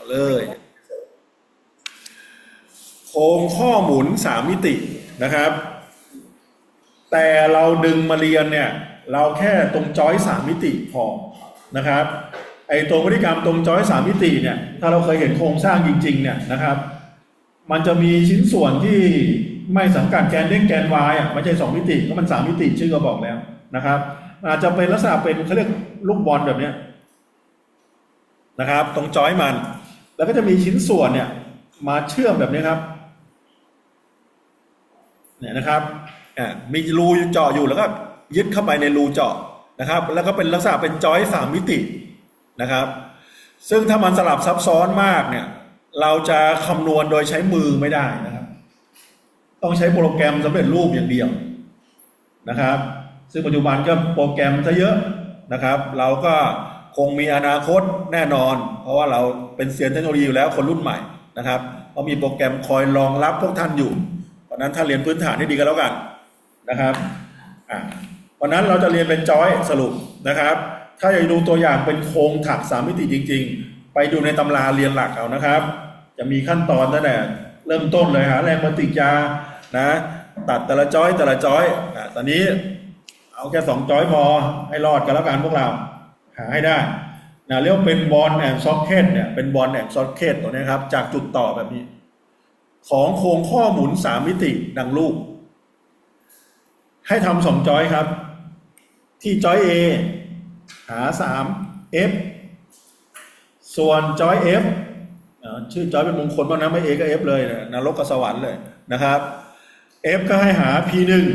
เอาเลย โครงข้อหมุนสามมิตินะครับ แต่เราดึงมาเรียนเนี่ย เราแค่ตรงจอยสามมิติพอนะครับไอตัวพฤติกรรมตรงจอยสามมิติเนี่ย ถ้าเราเคยเห็นโครงสร้างจริง ๆ เนี่ยนะครับ มันจะมีชิ้นส่วนที่ไม่สังกัดแกนเด้งแกน y อะไม่ใช่สองมิติก็มันสามมิติชื่อก็บอกแล้วนะครับ อาจจะเป็นลักษณะเป็นเขาเรียกลูกบอลแบบเนี้ยนะครับ ตรงจอยมัน แล้วก็จะมีชิ้นส่วนเนี่ย มาเชื่อมแบบนี้ครับ เนี่ยนะครับอ่ามีรูเจาะอยู่แล้วก็ยึดเข้าไปในรูเจาะนะครับ แล้วก็เป็นลักษณะเป็นจอยสามมิตินะครับ ซึ่งถ้ามันสลับซับซ้อนมากเนี่ย เราจะคำนวณโดยใช้มือไม่ได้นะครับ ต้องใช้โปรแกรมสำเร็จรูปอย่างเดียวนะครับ ซึ่งปัจจุบันก็โปรแกรมซะเยอะนะครับ เราก็ คงมีอนาคตแน่นอน เพราะว่าเราเป็นเซียนเทคโนโลยีอยู่แล้วคนรุ่นใหม่นะครับเรามีโปรแกรมคอยรองรับพวกท่านอยู่เพราะนั้นถ้าเรียนพื้นฐานให้ดีกันแล้วกันนะครับอะวันนั้นเราจะเรียนเป็นจอยสรุปนะครับ ถ้าอยากดูตัวอย่างเป็นโครงถักสามมิติจริง ๆ ไปดูในตำราเรียนหลักเอานะครับ จะมีขั้นตอนตั้งแต่เริ่มต้นเลยหาแรงปฏิกิริยานะตัดแต่ละจอยแต่ละจอยอะตอนนี้เอาแค่สองจอยพอให้รอดกันแล้วกันพวกเรา หาให้ได้นะเรียกว่าเป็นบอลแอนด์ซ็อกเก็ตเนี่ยเป็นบอลแอนด์ซ็อกเก็ตตัวนี้ครับ จากจุดต่อแบบนี้ ของโครงข้อหมุนสามมิติดังรูปให้ทำสองจอยครับ ที่จอย A หาสาม F ส่วนจอย F อ่าชื่อจอยเป็นมงคลบ้างนะไม่ A ก็ F เลยนะนรกกับสวรรค์เลยนะครับ F ก็ให้หา P หนึ่ง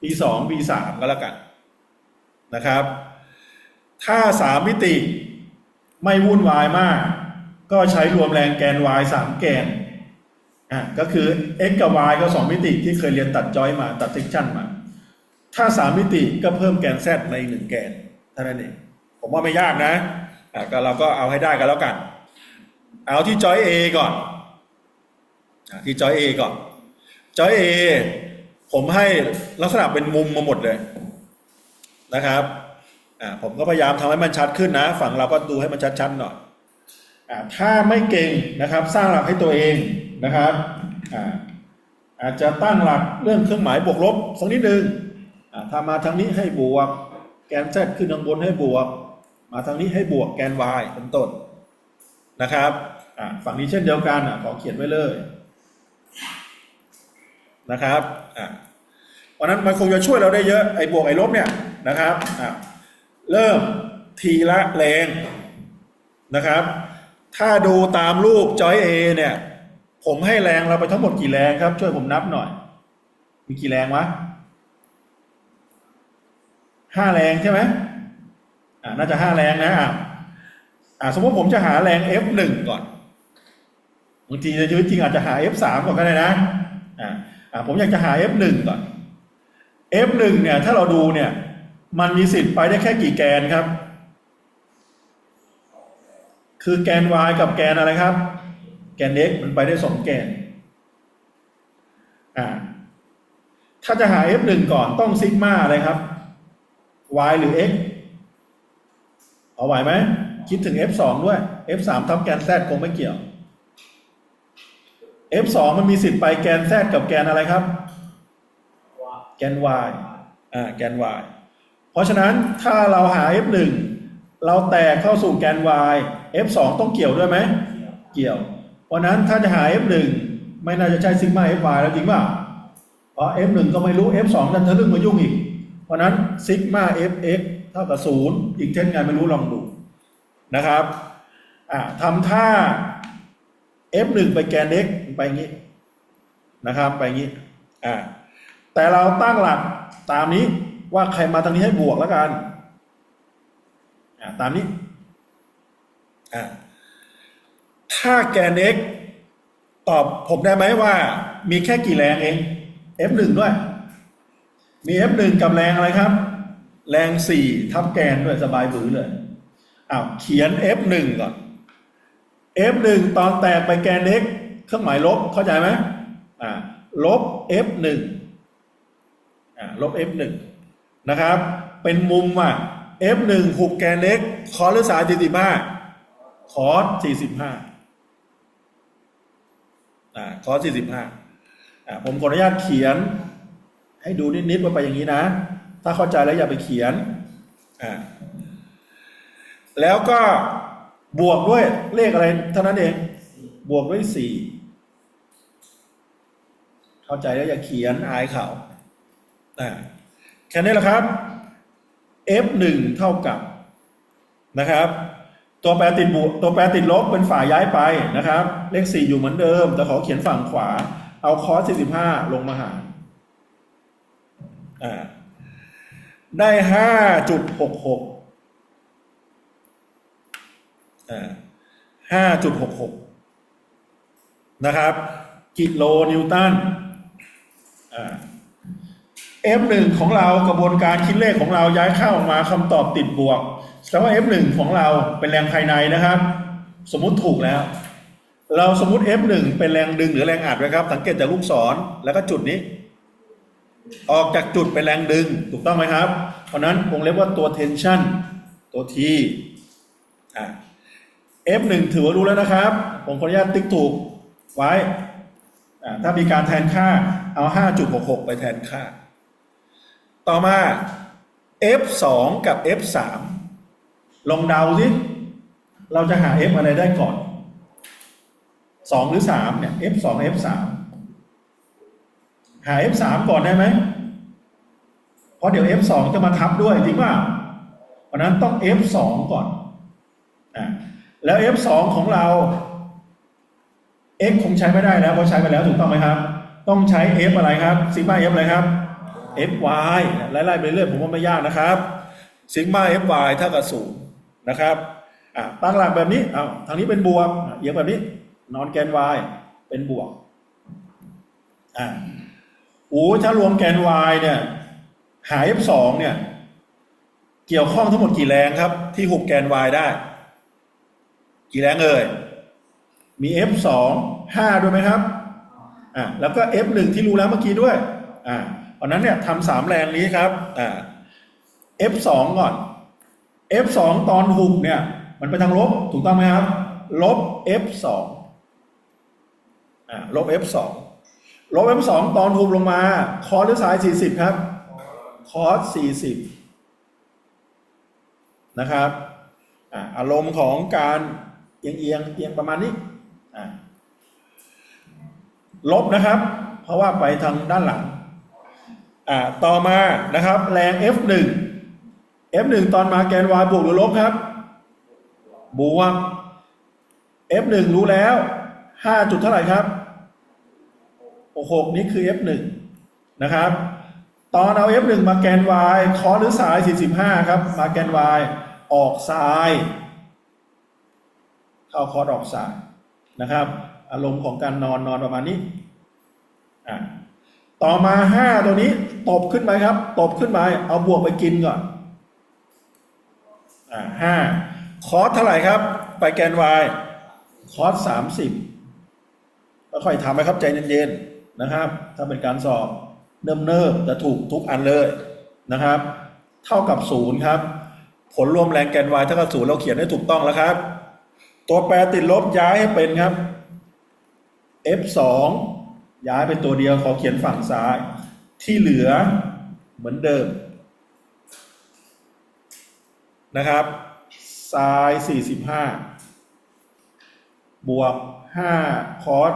P สอง P สามก็แล้วกันนะครับ ถ้าสามมิติไม่วุ่นวายมาก ก็ใช้รวมแรงแกน y สามแกนอะก็คือ x กับ y ก็สองมิติที่เคยเรียนตัดจอยมาตัดเซกชันมา ถ้าสามมิติก็เพิ่มแกน z ในหนึ่งแกนเท่านั้นเองผมว่าไม่ยากนะอะก็เราก็เอาให้ได้กันแล้วกัน เอาที่จอย A ก่อนอที่จอย A ก่อนจอย A ผมให้ลักษณะเป็นมุมมาหมดเลยนะครับ อ่าผมก็พยายามทำให้มันชัดขึ้นนะ ฝั่งเราก็ดูให้มันชัดๆหน่อยอ่าถ้าไม่เก่งนะครับ สร้างหลักให้ตัวเองนะครับอ่าอาจจะตั้งหลักเรื่องเครื่องหมายบวกลบสักนิดนึงอ่าถ้ามาทางนี้ให้บวก แกน z ขึ้นทางบนให้บวก มาทางนี้ให้บวกแกน y เป็นต้นนะครับอ่าฝั่งนี้เช่นเดียวกันอะขอเขียนไว้เลยนะครับอ่าเพราะนั้นมันคงจะช่วยเราได้เยอะไอ้บวกไอ้ลบเนี่ยนะครับอะ เริ่มทีละแรงนะครับ ถ้าดูตามรูปจอยเอเนี่ย ผมให้แรงเราไปทั้งหมดกี่แรงครับ ช่วยผมนับหน่อย มีกี่แรงวะห้าแรงใช่ไหมอ่าน่าจะห้าแรงนะอ่าสมมติผมจะหาแรง F1 ก่อนบางทีในชีวิตจริงอาจจะหา F3 ก่อนก็ได้นะอ่าอ่าผมอยากจะหา F1 ก่อน F1 เนี่ย ถ้าเราดูเนี่ย มันมีสิทธิ์ไปได้แค่กี่แกนครับ คือแกน y กับแกนอะไรครับ แกน x มันไปได้สองแกน อ่า ถ้าจะหา F1 ก่อนต้องซิกมาอะไรครับ y หรือ x เอาไหวไหม คิดถึง F2 ด้วย F3 ทับแกน z คงไม่เกี่ยว F2 มันมีสิทธิ์ไปแกน z กับแกนอะไรครับ แกน y อ่า แกน y เพราะฉะนั้นถ้าเราหา f1 เราแตกเข้าสู่แกน y f2 ต้องเกี่ยวด้วยไหม เกี่ยว เพราะนั้นถ้าจะหา f1 ไม่น่าจะใช่ซิกมา fy แล้วจริงเปล่าเพราะ f1 ก็ไม่รู้ f2 ดันทะลึ่งมายุ่งอีก เพราะนั้นซิกมา fx เท่ากับ0อีกเช่นไงไม่รู้ลองดูนะครับอ่าทำท่า f1 ไปแกน x ไปงี้นะครับ ไปงี้อ่าแต่เราตั้งหลักตามนี้ ว่าใครมาทางนี้ให้บวกแล้วกันตามนี้ ถ้าแกน x ตอบผมได้ไหมว่า มีแค่กี่แรงเอง f1 ด้วย มี f1 กับแรงอะไรครับ แรง 4 ทับแกนด้วยสบายบือเลยอ้าวเขียน f1 ก่อน f1 ตอนแตกไปแกน x เครื่องหมายลบเข้าใจไหมอ่าลบ f1 อ่าลบ f1 นะครับ เป็นมุมอะ f1 หุบแกน x คอสรือสาย45 คอส45อ่าคอสี่สิบห้าอ่าผมขออนุญาตเขียน ให้ดูนิดๆว่าไปอย่างนี้นะ ถ้าเข้าใจแล้วอย่าไปเขียนอ่าแล้วก็บวกด้วยเลขอะไรเท่านั้นเอง บวกด้วยสี่เข้าใจแล้วอย่าเขียนอายเขาอ่า แค่นี้แหละครับ f หนึ่งเท่ากับนะครับ ตัวแปรติดบวกตัวแปรติดลบเป็นฝ่ายย้ายไปนะครับ เลขสี่อยู่เหมือนเดิม แต่ขอเขียนฝั่งขวา เอาคอส45 ลงมาหารอ่าได้5.66อ่า5.66นะครับ กิโลนิวตันอ่า F1 ของเรากระบวนการคิดเลขของเราย้ายเข้าออกมาคำตอบติดบวกแสดงว่า F1 ของเราเป็นแรงภายในนะครับ สมมุติถูกแล้ว เราสมมุติ F1 เป็นแรงดึงหรือแรงอัดไว้ครับ สังเกตจากลูกศรแล้วก็จุดนี้ ออกจากจุดเป็นแรงดึงถูกต้องไหมครับ เพราะนั้นวงเล็บว่าตัว tension ตัว T อะ F1 ถือว่ารู้แล้วนะครับ ผมขออนุญาตติ๊กถูกไว้ ถ้ามีการแทนค่าเอา 5.66 ไปแทนค่า ต่อมา F2 กับ F3 ลองเดาสิเราจะหา F อะไรได้ก่อน 2 หรือ 3 เนี่ย F2 F3 หา F3 ก่อนได้ไหม เพราะเดี๋ยว F2 จะมาทับด้วยจริงป่ะเพราะนั้นต้อง F2 ก่อนอะแล้ว F2 ของเรา X คงใช้ไม่ได้แล้วเพราะใช้ไปแล้วถูกต้องไหมครับ ต้องใช้ F อะไรครับซิกมา F อะไรครับ fy ไล่ๆไปเรื่อยผมว่าไม่ยากนะครับซิกมา fy เท่ากับศูนย์นะครับอะตั้งหลักแบบนี้เอาทางนี้เป็นบวกเอียงแบบนี้ นอนแกน y เป็นบวกอ่าโอ้ถ้ารวมแกน y เนี่ย หา f 2เนี่ย เกี่ยวข้องทั้งหมดกี่แรงครับ ที่หุบแกน y ได้ กี่แรงเอ่ยมี f 2 5ด้วยไหมครับอ่าแล้วก็ f 1ที่รู้แล้วเมื่อกี้ด้วยอ่า ราะนั้นเนี่ยทำสามแรงนี้ครับอ่า F2 ก่อน F2 ตอนหุบเนี่ย มันไปทางลบถูกต้องไหมครับ ลบ F2 อ่าลบ F2 ลบ F2 ตอนหุบลงมา คอรือสาย 40 ครับ คอร์ส40 นะครับอ่าอารมณ์ของการเอียงเอียงเอียงประมาณนี้อ่าลบนะครับ เพราะว่าไปทางด้านหลัง อ่าต่อมานะครับ แรง F1 F1 ตอนมาแกน y บวกหรือลบครับ บวก F1 รู้แล้ว5จุดเท่าไหร่ครับ6นี่คือ F1 นะครับ ตอนเอา F1 มาแกน y คอหรือสาย 45 ครับ มาแกน y ออกซ้าย เข้าคอร์ดออกซ้ายนะครับ อารมณ์ของการนอนนอนประมาณนี้อ่า ต่อมาห้าตัวนี้ตบขึ้นไปครับ ตบขึ้นไปเอาบวกไปกินก่อนอ่าห้าคอสเท่าไหร่ครับ ไปแกน y คอสสามสิบค่อยๆทำไปครับใจเย็นๆนะครับ ถ้าเป็นการสอบเนิ่มๆจะถูกทุกอันเลยนะครับ เท่ากับศูนย์ครับ ผลรวมแรงแกน y เท่ากับศูนย์เราเขียนให้ถูกต้องแล้วครับ ตัวแปรติดลบย้ายให้เป็นครับ f 2 ย้ายเป็นตัวเดียวขอเขียนฝั่งซ้าย ที่เหลือเหมือนเดิม นะครับไซน์45 บวก 5 คอส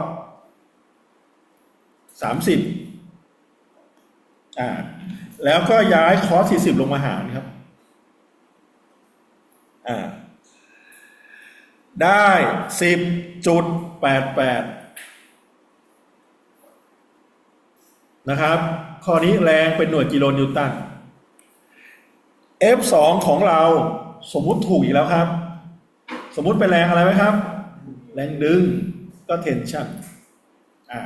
30 อ่า แล้วก็ย้ายคอส40 ลงมาหารครับ อ่า ได้ 10.88 นะครับข้อนี้แรงเป็นหน่วยกิโลนิวตัน F2 ของเราสมมุติถูกอีกแล้วครับ สมมุติเป็นแรงอะไรไหมครับ แรงดึงก็ tension อ่า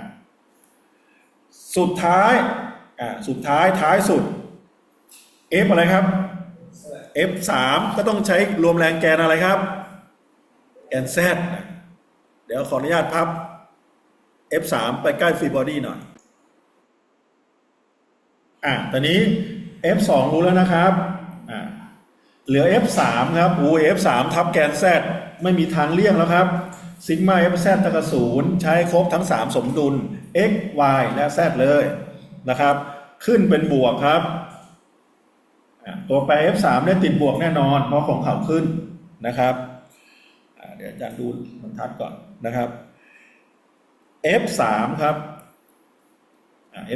สุดท้ายอ่าสุดท้ายท้ายสุด F อะไรครับ F3 ก็ต้องใช้รวมแรงแกนอะไรครับ แกน Z เดี๋ยวขออนุญาตพับ F3 ไปใกล้ฟรีบอดี้หน่อย อะตอนนี้ F2 รู้แล้วนะครับอ่าเหลือ F3 ครับโอ้ F3 ทับแกน Z ไม่มีทางเลี่ยงแล้วครับซิกมา f z เท่ากับศูนย์ใช้ครบทั้ง 3 สมดุล x y และ z เลยนะครับ ขึ้นเป็นบวกครับ ตัวแปร f 3เนี่ยติดบวกแน่นอน เพราะของเขาขึ้นนะครับเดี๋ยวอาจารย์ดูบรรทัดก่อนนะครับ f 3ครับ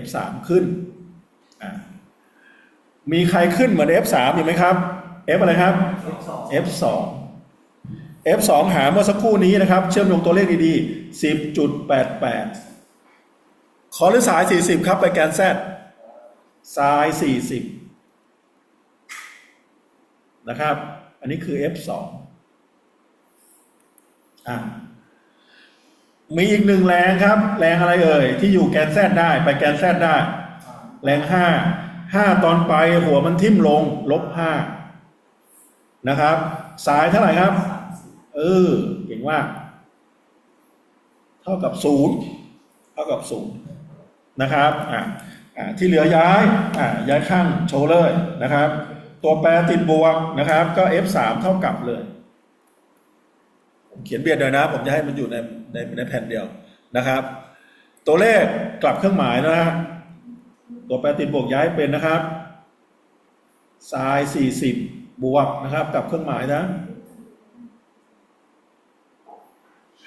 f 3ขึ้น มีใครขึ้นเหมือน f 3 อยู่ไหมครับ f อะไรครับ f 2 f 2 หาเมื่อสักครู่นี้นะครับ เชื่อมโยงตัวเลขดีๆ 10.88 ขอหรือสาย 40 ครับ ไปแกน z สาย 40 นะครับ อันนี้คือ f 2 อ่ามีอีกหนึ่งแรงครับ แรงอะไรเอ่ย ที่อยู่แกน z ได้ ไปแกน z ได้ แรง5 5ตอนไปหัวมันทิ่มลง ลบ5นะครับ สายเท่าไหร่ครับ เออเก่งมากเท่ากับศูนย์เท่ากับศูนย์นะครับอ่าอ่าที่เหลือย้ายอ่าย้ายข้างโชว์เลยนะครับ ตัวแปรติดบวกนะครับ ก็ F3 เท่ากับเลย ผมเขียนเบียดเลยนะ ผมจะให้มันอยู่ในในในแผ่นเดียวนะครับ ตัวเลขกลับเครื่องหมายนะฮะ ตัวแปรติดบวกย้ายเป็นนะครับไซน์40บบวกนะครับกับเครื่องหมายนะ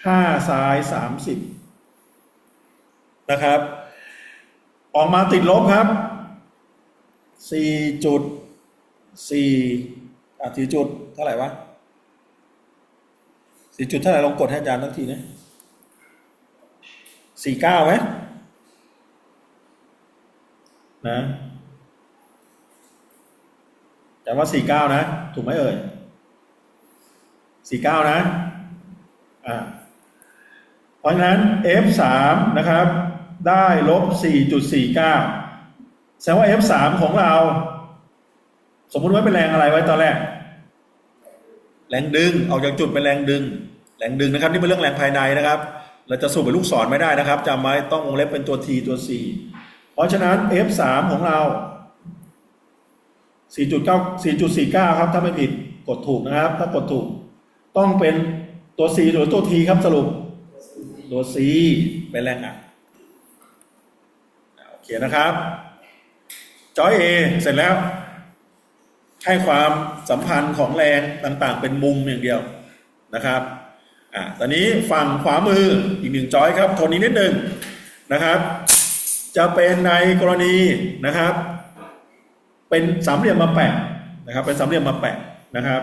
ห้าไซน์สามสิบนะครับ ออกมาติดลบครับสี่จุดสี่อะสี่จุดเท่าไหร่วะสี่จุดเท่าไหร่ลองกดให้อาจารย์ทั้งทีนะสี่เก้าไหม นะจำว่าสี่เก้านะ ถูกไหมเอ่ยสี่เก้านะ อ่า เพราะฉะนั้น F3 นะครับ ได้ลบ4.49แสดงว่า F3 ของเรา สมมุติว่าเป็นแรงอะไรไว้ตอนแรก แรงดึง ออกจากจุดเป็นแรงดึง แรงดึงนะครับ นี่เป็นเรื่องแรงภายในนะครับ เราจะสูบเป็นลูกศรไม่ได้นะครับจำไว้ต้องวงเล็บเป็นตัว T ตัว C เพราะฉะนั้น F3 ของเรา 4.9 4.49 ครับถ้าไม่ผิดกดถูกนะครับ ถ้ากดถูก ต้องเป็นตัว C หรือตัว T ครับสรุป ตัว C เป็นแรงอัดอะโอเคนะครับ จอย A เสร็จแล้ว ให้ความสัมพันธ์ของแรงต่างๆ เป็นมุมอย่างเดียวนะครับอะตอนนี้ฝั่งขวามืออีกหนึ่งจอยครับโทนนี้นิดหนึ่งนะครับ จะเป็นในกรณีนะครับ เป็นสามเหลี่ยมมาแปะนะครับ เป็นสามเหลี่ยมมาแปะนะครับ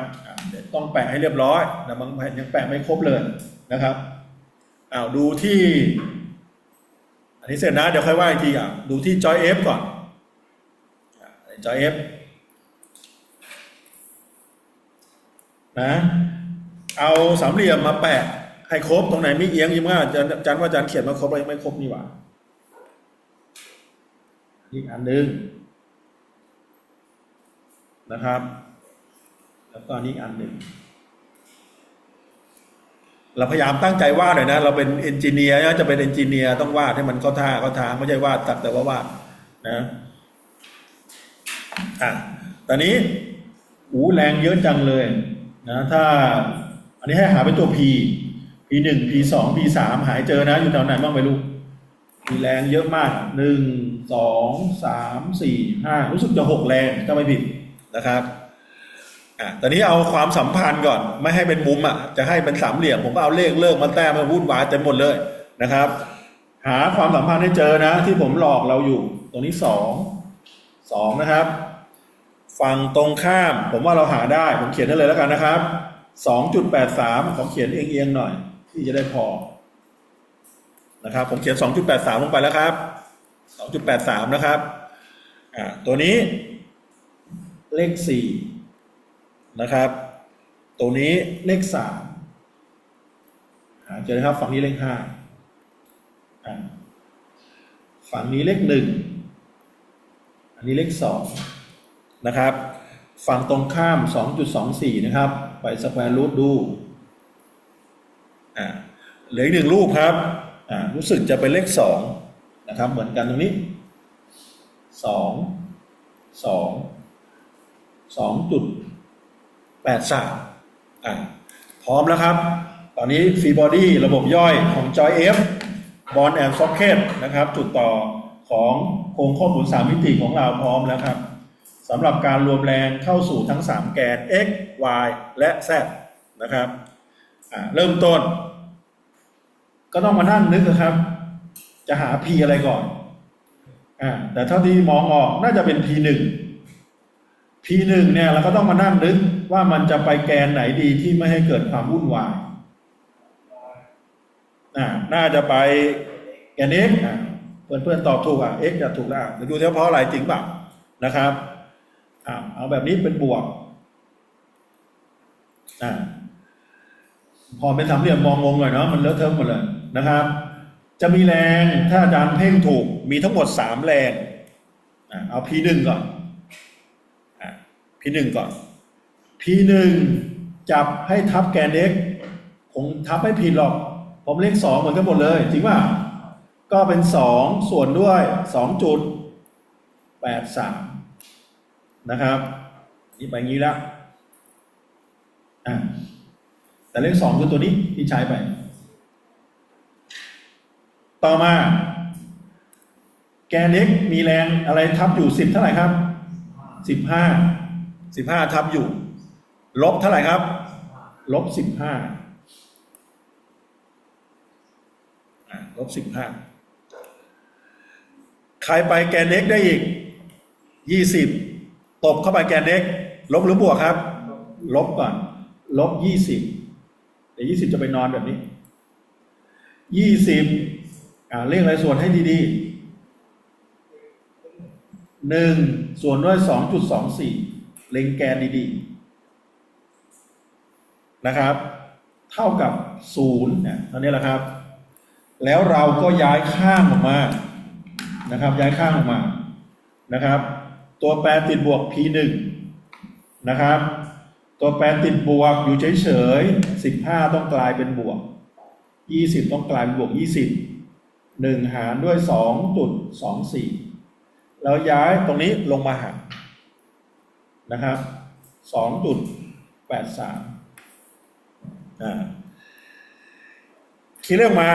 ต้องแปะให้เรียบร้อยนะบางแผ่นยังแปะไม่ครบเลยนะครับอ้าวดูที่ อันนี้เสร็จนะเดี๋ยวค่อยว่าอีกทีอะดูที่จอย F ก่อนจอย F นะเอาสามเหลี่ยมมาแปะให้ครบตรงไหนไม่เอียงยิ่งว่าจารย์อาจารย์ว่าอาจารย์เขียนมาครบอะไรไม่ครบนี่หว่า อีกอันหนึ่งนะครับ แล้วก็นี้อีกอันหนึ่ง เราพยายามตั้งใจวาดหน่อยนะ เราเป็นเอนจิเนียร์จะเป็นเอนจิเนียร์ต้องวาดให้มันเข้าท่าเข้าทางไม่ใช่วาดตักแต่ว่าวาดนะอะตอนนี้อูแรงเยอะจังเลยนะถ้า อันนี้ให้หาเป็นตัว P P หนึ่ง P สอง P สามหายเจอนะ อยู่แถวไหนบ้างไม่รู้มีแรงเยอะมากหนึ่ง สองสามสี่ห้ารู้สึกจะหกแรงถ้าไม่ผิดนะครับอะตอนนี้เอาความสัมพันธ์ก่อน ไม่ให้เป็นมุมอะ จะให้เป็นสามเหลี่ยม ผมก็เอาเลขเลิกมาแต้มมาวุ่นวายเต็มหมดเลยนะครับ หาความสัมพันธ์ให้เจอนะ ที่ผมหลอกเราอยู่ ตรงนี้สองสองนะครับ ฝั่งตรงข้าม ผมว่าเราหาได้ ผมเขียนได้เลยแล้วกันนะครับสองจุดแปดสามขอเขียนเอียงๆหน่อย ที่จะได้พอนะครับ ผมเขียนสองจุดแปดสามลงไปแล้วครับ สองจุดแปดสามนะครับ อ่า ตัวนี้เลขสี่นะครับ ตัวนี้เลขสามหาเจอนะครับฝั่งนี้เลขห้าอ่า ฝั่งนี้เลขหนึ่งอันนี้เลขสองนะครับ ฝั่งตรงข้าม 2.24 นะครับ ไปสแควร์รูทดู อ่า เหลืออีกหนึ่งรูปครับ อ่า รู้สึกจะเป็นเลขสอง นะครับ เหมือนกันตรงนี้สองสองสองจุดแปดสามอ่าพร้อมแล้วครับ ตอนนี้ฟรีบอดี้ระบบย่อยของ Joy F บอลแอนด์ซ็อกเก็ตนะครับ จุดต่อของโครงข้อมูลสามมิติของเราพร้อมแล้วครับสำหรับการรวมแรงเข้าสู่ทั้ง 3 แกน x y และ z นะครับอ่าเริ่มต้น ก็ต้องมานั่งนึกนะครับ จะหา p อะไรก่อน อ่า แต่เท่าที่มองออกน่าจะเป็น p 1 p 1เนี่ยเราก็ต้องมานั่งนึกว่ามันจะไปแกนไหนดีที่ไม่ให้เกิดความวุ่นวาย อ่า น่าจะไปแกน x อ่าเพื่อนเพื่อนๆตอบถูกอะ x จะถูกแล้วอะเดี๋ยวดูเฉพาะอะไรจริงเปล่านะครับอ่าเอาแบบนี้เป็นบวก อ่าพอเป็นสามเหลี่ยมมองงงหน่อยเนาะมันเลอะเทอะหมดเลยนะครับ จะมีแรงถ้าอาจารย์เพ่งถูกมีทั้งหมดสามแรงเอา p หนึ่งก่อนอะ p หนึ่งก่อน p หนึ่งจับให้ทับแกน x คงทับไม่ผิดหรอก ผมเลขสองเหมือนกันหมดเลย จริงป่ะก็เป็นสองส่วนด้วยสองจุดแปดสามนะครับ นี่ไปงี้แล้วอะแต่เลขสองคือตัวนี้ที่ใช้ไป ต่อมา แกน x มีแรงอะไรทับอยู่สิบเท่าไหร่ครับสิบห้าสิบห้าทับอยู่ ลบเท่าไหร่ครับ ลบสิบห้าลบสิบห้าใครไปแกน x ได้อีกยี่สิบตบเข้าไปแกน x ลบหรือบวกครับ ลบก่อน ลบยี่สิบเดี๋ยวยี่สิบจะไปนอนแบบนี้ยี่สิบ เรียกอะไรส่วนให้ดีๆหนึ่งส่วนด้วยสองจุดสองสี่เล็งแกนดีๆนะครับ เท่ากับศูนย์เนี่ยเท่านี้แหละครับ แล้วเราก็ย้ายข้างออกมานะครับ ย้ายข้างออกมานะครับ ตัวแปรติดบวก p 1นะครับ ตัวแปรติดบวกอยู่เฉยๆ15 ต้องกลายเป็นบวก 20 ต้องกลายเป็นบวก 20 1 หารด้วย 2.24 แล้วย้ายตรงนี้ลงมาหารนะครับ2.83อ่าคิดเรื่องมา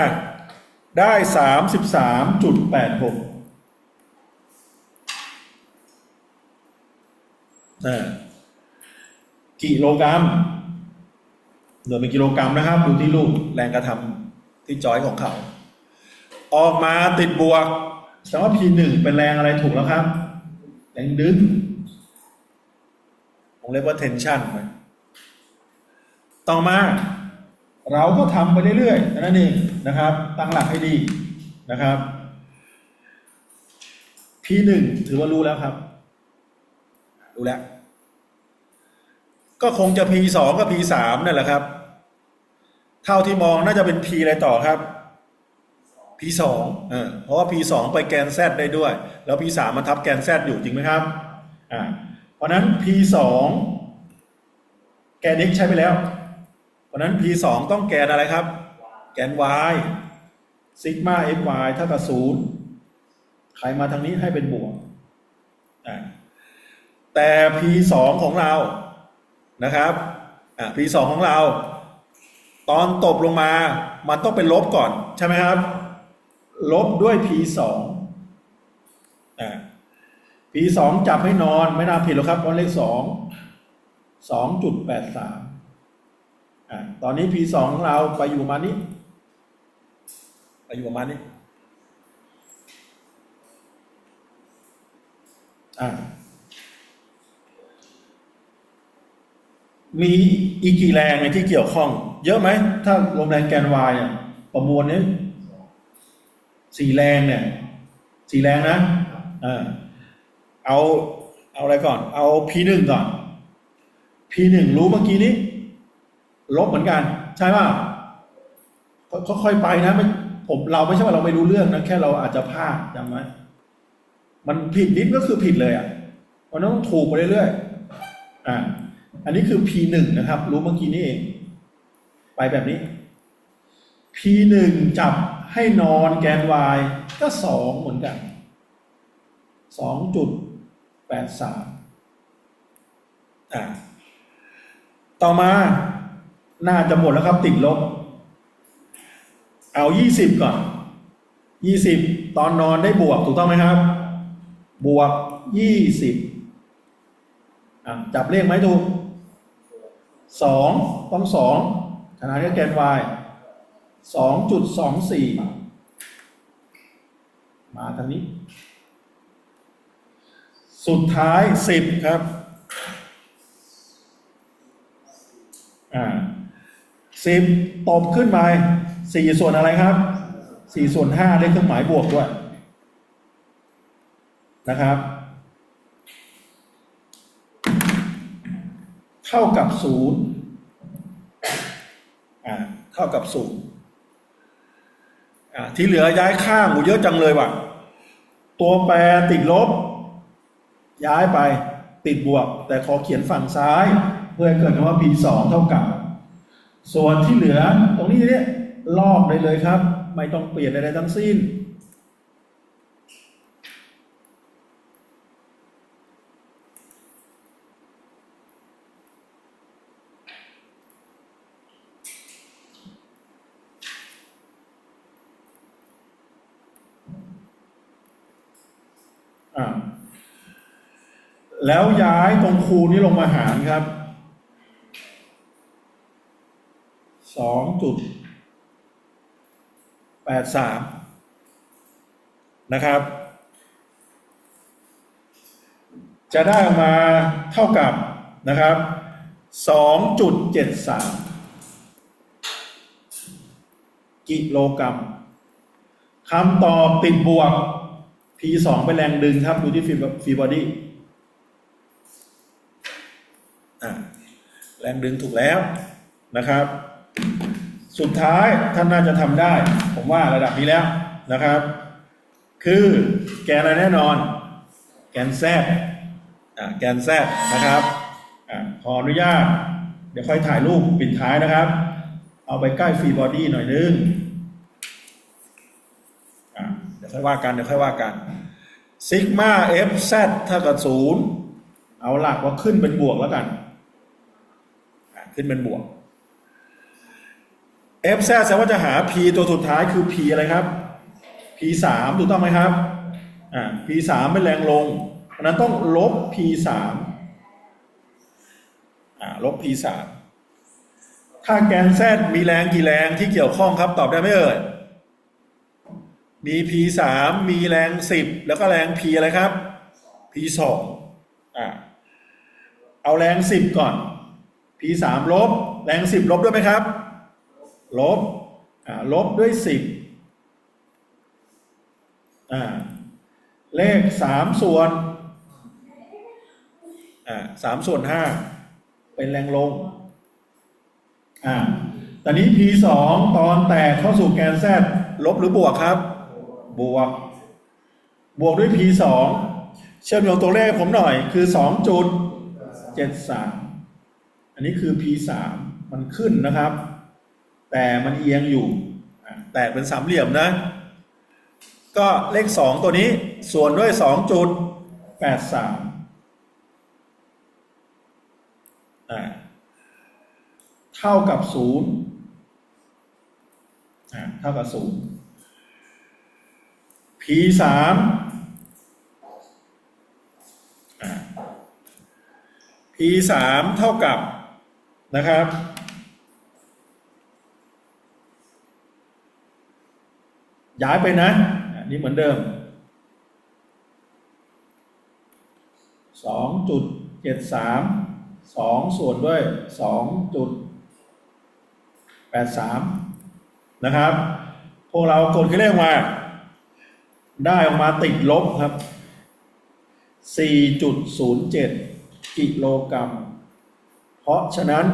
ได้ 33.86อ่ากิโลกรัมหน่วยเป็นกิโลกรัมนะครับ ดูที่รูปแรงกระทำที่จอยของเขา ออกมาติดบวกแสดงว่า P1 เป็นแรงอะไรถูกแล้วครับ แรงดึงผมเรียกว่า tension ไปต่อมา เราก็ทำไปเรื่อยๆนั่นเองนะครับ ตั้งหลักให้ดีนะครับ P1 ถือว่ารู้แล้วครับ รู้แล้ว ก็คงจะ P2 กับ P3 นั่นแหละครับ เท่าที่มองน่าจะเป็น P อะไรต่อครับ P2 เออเพราะว่า P2 ไปแกน Z ได้ด้วย แล้ว P3 มันทับแกน Z อยู่จริงไหมครับอ่าเพราะนั้น P2 แกน x ใช้ไปแล้ว เพราะนั้น P2 ต้องแกนอะไรครับ แกน y ซิกมา fy เท่ากับศูนย์ใครมาทางนี้ให้เป็นบวกอ่าแต่ P2 ของเรานะครับอ่า P2 ของเรา ตอนตบลงมา มันต้องเป็นลบก่อนใช่ไหมครับ ลบด้วย P2 อ่า P2 จับให้นอนไม่น่าผิดหรอกครับเพราะเลขสองสองจุดแปดสามอ่าตอนนี้ P2 ของเราไปอยู่ประมาณนี้ ไปอยู่ประมาณนี้อ่ามีอีกกี่แรงในที่เกี่ยวข้อง เยอะไหม ถ้าลมแรงแกน y อะประมวลนี้ สี่แรงเนี่ยสี่แรงนะอ่าเอาเอาอะไรก่อน เอา p หนึ่งก่อน p หนึ่งรู้เมื่อกี้นี้ ลบเหมือนกัน ใช่ป่ะก็ค่อยๆไปนะไม่ผมเราไม่ใช่ว่าเราไม่รู้เรื่องนะแค่เราอาจจะพลาดจำไหมมันผิดนิดก็คือผิดเลยอะมันต้องถูกไปเรื่อยๆอ่าอันนี้คือ p หนึ่งนะครับ รู้เมื่อกี้นี่เองไปแบบนี้ p หนึ่งจับ ให้นอนแกน y ก็สองเหมือนกันสองจุดแปดสามอ่าต่อมาน่าจะหมดแล้วครับติดลบ เอายี่สิบก่อนยี่สิบตอนนอนได้บวกถูกต้องไหมครับ บวกยี่สิบจับเลขไหมถูกสองต้องสองขนาดนี้แกน y สองจุดสองสี่มาทางนี้ สุดท้ายสิบครับอ่าสิบตบขึ้นไปสี่ส่วนอะไรครับสี่ส่วนห้าได้เครื่องหมายบวกด้วยนะครับ เท่ากับศูนย์อ่าเท่ากับศูนย์ ที่เหลือย้ายข้างกูเยอะจังเลยว่ะ ตัวแปรติดลบ ย้ายไปติดบวก แต่ขอเขียนฝั่งซ้าย เพื่อเกิดคำว่า p 2เท่ากับ ส่วนที่เหลือตรงนี้เนี่ยลอกได้เลยครับ ไม่ต้องเปลี่ยนอะไรทั้งสิ้น อ่าแล้วย้ายตรงคูนี้ลงมาหารครับสองจุดแปดสามนะครับ จะได้ออกมาเท่ากับนะครับสองจุดเจ็ดสามกิโลกรัมคำตอบติดบวก P สองเป็นแรงดึงครับ ดูที่ฟีบอดี้แรงดึงถูกแล้วนะครับ สุดท้ายท่านน่าจะทำได้ ผมว่าระดับนี้แล้วนะครับ คือแกนอะไรแน่นอน แกนแซดอะแกนแซดนะครับอขออนุญาต เดี๋ยวค่อยถ่ายรูปปิดท้ายนะครับ เอาไปใกล้ฟรีบอดี้หน่อยนึง ค่อยว่ากันเดี๋ยวค่อยว่ากันซิกมาเอฟแซเท่ากับศูนย์เอาหลักว่าขึ้นเป็นบวกแล้วกัน ขึ้นเป็นบวก f z แสดงว่าจะหา p ตัวสุดท้ายคือ p อะไรครับ p สามถูกต้องไหมครับอ่า p สามเป็นแรงลงเพราะนั้นต้องลบ p สามอ่าลบ p สามถ้าแกน z มีแรงกี่แรงที่เกี่ยวข้องครับ ตอบได้ไหมเอ่ย มี p สามมีแรงสิบแล้วก็แรง p อะไรครับ p สองอ่าเอาแรงสิบก่อน p สามลบ แรงสิบลบด้วยไหมครับ ลบอ่าลบด้วยสิบอ่าเลขสามส่วนอ่าสามส่วนห้าเป็นแรงลงอ่าตอนนี้ P สองตอนแตกเข้าสู่แกน Z ลบหรือบวกครับ บวก บวกด้วย P สองเชื่อมโยงตัวเลขผมหน่อย คือสองจุดเจ็ดสามอันนี้คือ P สามมันขึ้นนะครับ แต่มันเอียงอยู่ แตกเป็นสามเหลี่ยมนะ ก็เลขสองตัวนี้ส่วนด้วยสองจุดแปดสามเท่ากับศูนย์เท่ากับศูนย์ p สามอะ p สามเท่ากับนะครับ ย้ายไปนะอันนี้เหมือนเดิมสองจุดเจ็ดสามสองส่วนด้วยสองจุดแปดสามนะครับ พวกเรากดขึ้นเลขมา ได้ออกมาติดลบครับสี่จุดศูนย์เจ็ดกิโลกรัม เพราะฉะนั้น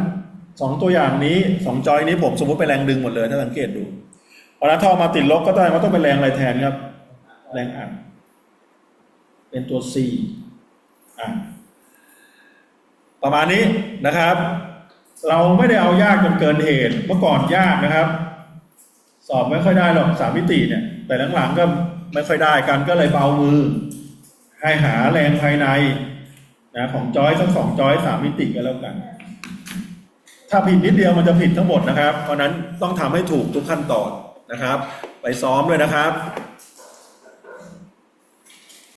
สองตัวอย่างนี้สองจอยนี้ผมสมมติเป็นแรงดึงหมดเลยถ้าสังเกตดูพอนั้นถ้าเอามาติดลบก็ต้องว่าต้องเป็นแรงอะไรแทนครับ แรงอัดเป็นตัว C อะประมาณนี้นะครับ เราไม่ได้เอายากจนเกินเหตุเมื่อก่อนยากนะครับ สอบไม่ค่อยได้หรอกสามมิติเนี่ย แต่หลังๆก็ ไม่ค่อยได้กันก็เลยเบามือ ให้หาแรงภายในนะของจอยทั้งสองจอยสามมิติกันแล้วกัน ถ้าผิดนิดเดียวมันจะผิดทั้งหมดนะครับ เพราะนั้นต้องทำให้ถูกทุกขั้นตอนนะครับ ไปซ้อมด้วยนะครับ